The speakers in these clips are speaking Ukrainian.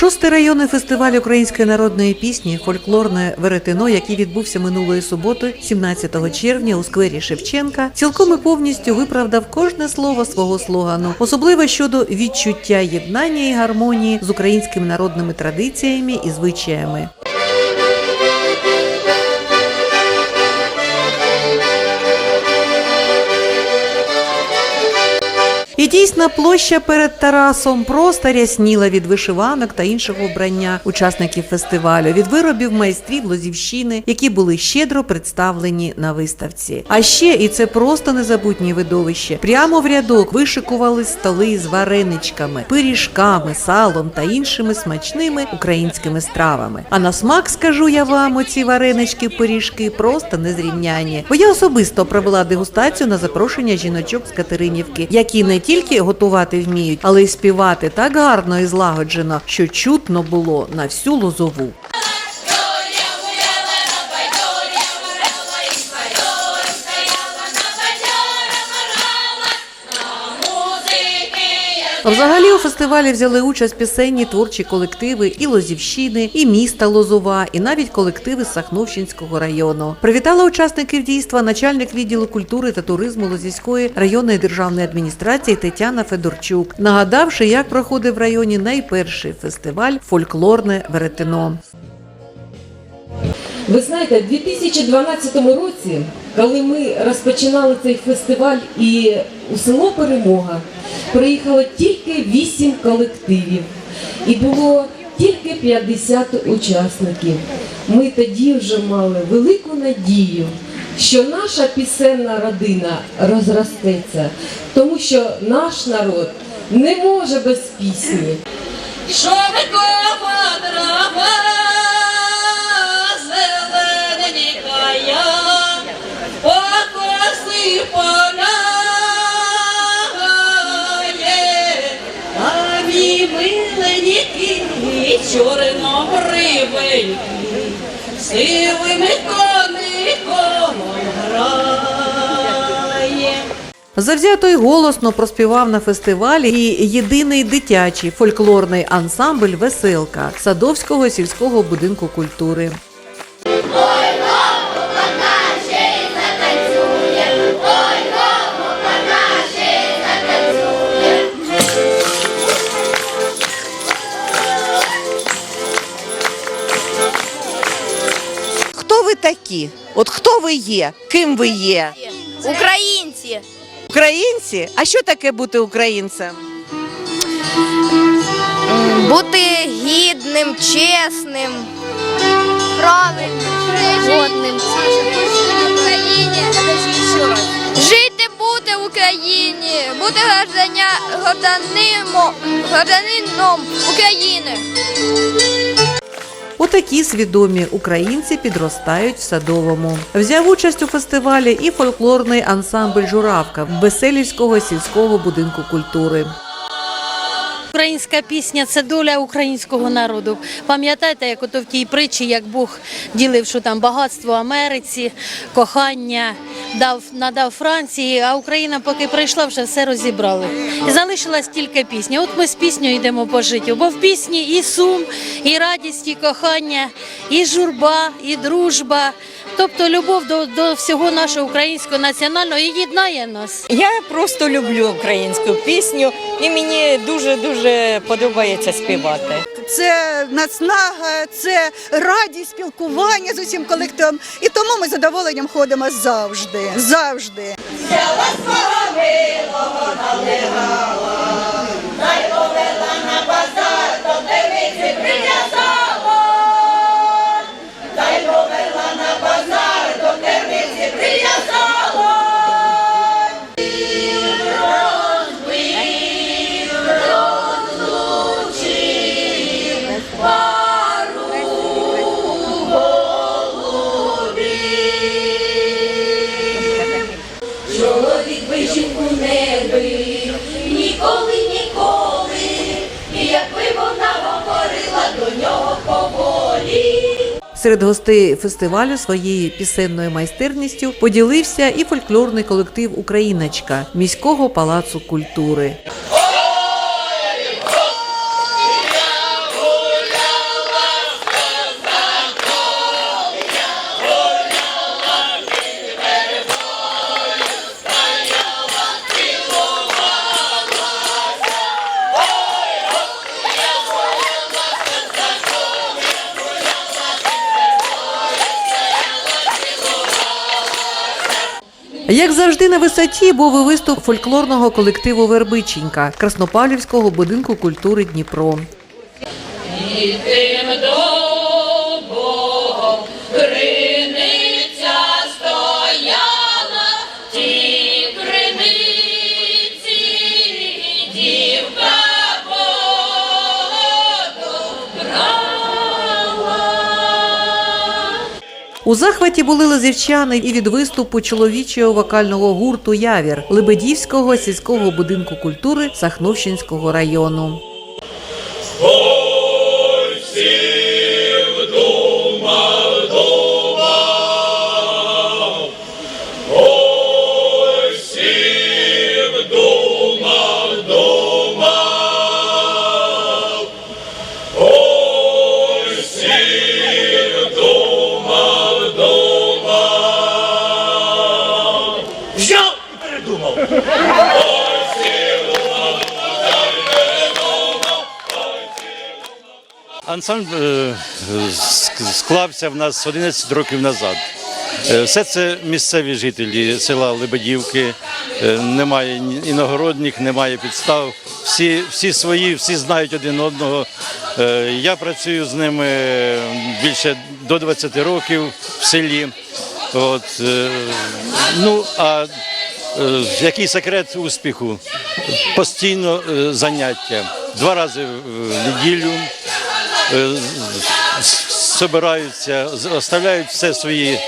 Шостий районний фестиваль української народної пісні Фольклорне веретено, який відбувся минулої суботи, 17 червня у сквері Шевченка, цілком і повністю виправдав кожне слово свого слогану, особливо щодо відчуття єднання і гармонії з українськими народними традиціями і звичаями. І дійсна площа перед Тарасом просто рясніла від вишиванок та іншого вбрання учасників фестивалю, від виробів майстрів Лозівщини, які були щедро представлені на виставці. А ще і це просто незабутнє видовище. Прямо в рядок вишикували столи з вареничками, пиріжками, салом та іншими смачними українськими стравами. А на смак скажу я вам, оці варенички, пиріжки просто незрівняні. Бо я особисто провела дегустацію на запрошення жіночок з Катеринівки, які не тільки готувати вміють, але й співати так гарно і злагоджено, що чутно було на всю лозову. Взагалі у фестивалі взяли участь пісенні творчі колективи і Лозівщини, і міста Лозова, і навіть колективи з Сахновщинського району. Привітала учасників дійства начальник відділу культури та туризму Лозівської районної державної адміністрації Тетяна Федорчук, нагадавши, як проходив в районі найперший фестиваль Фольклорне веретено. Ви знаєте, в 2012 році, коли ми розпочинали цей фестиваль і у село Перемога приїхало тільки 8 колективів і було тільки 50 учасників. Ми тоді вже мали велику надію, що наша пісенна родина розростеться, тому що наш народ не може без пісні. Що Микола чорнобривий, сивими коником грає. Завзято й голосно проспівав на фестивалі і єдиний дитячий фольклорний ансамбль Веселка Садовського сільського будинку культури. Такі? От хто ви є? Ким ви є? Українці. Українці? А що таке бути українцем? Бути гідним, чесним, правильним, годним. Жити бути в Україні, бути гражданином України. Отакі свідомі українці підростають в садовому. Взяв участь у фестивалі і фольклорний ансамбль Журавка Веселівського сільського будинку культури. Українська пісня це доля українського народу. Пам'ятаєте, як ото в тій притчі, як Бог ділив, що там багатство Америці, кохання дав надав Франції, а Україна, поки прийшла, вже все розібрали. І залишилась тільки пісня. От ми з піснею йдемо по життю, бо в пісні і сум, і радість, і кохання, і журба, і дружба. Тобто любов до, до всього нашого українського національного і єднає нас. Я просто люблю українську пісню і мені дуже дуже подобається співати. це наснага, це радість спілкування з усім колективом. І тому ми з задоволенням ходимо завжди. Завжди. Чоловік би Серед гостей фестивалю своєю пісенною майстерністю поділився і фольклорний колектив Україночка міського палацу культури. Як завжди на висоті був і виступ фольклорного колективу Вербиченька Краснопавлівського будинку культури Дніпро. тим добом криниця У захваті були лазівчани і від виступу чоловічого вокального гурту Явір Лебедівського сільського будинку культури Сахновщинського району. Взяв передумав. Ансамбль е, склався в нас 11 років назад. Е, Все це місцеві жителі села Лебедівки. Е, Немає ні- іногородніх, немає підстав. Всі, всі свої, всі знають один одного. Я працюю з ними більше до 20 років в селі. От, е, ну, а е, який секрет успіху? Постійно е, заняття. Два рази в неділю збираються, оставляють все свої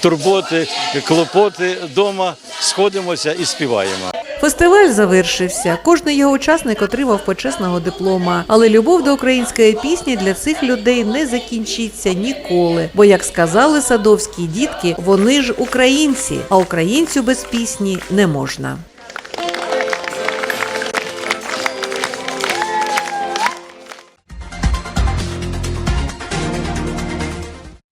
турботи, клопоти вдома, сходимося і співаємо. Фестиваль завершився. Кожний його учасник отримав почесного диплома. Але любов до української пісні для цих людей не закінчиться ніколи. Бо, як сказали садовські дітки, вони ж українці, а українцю без пісні не можна.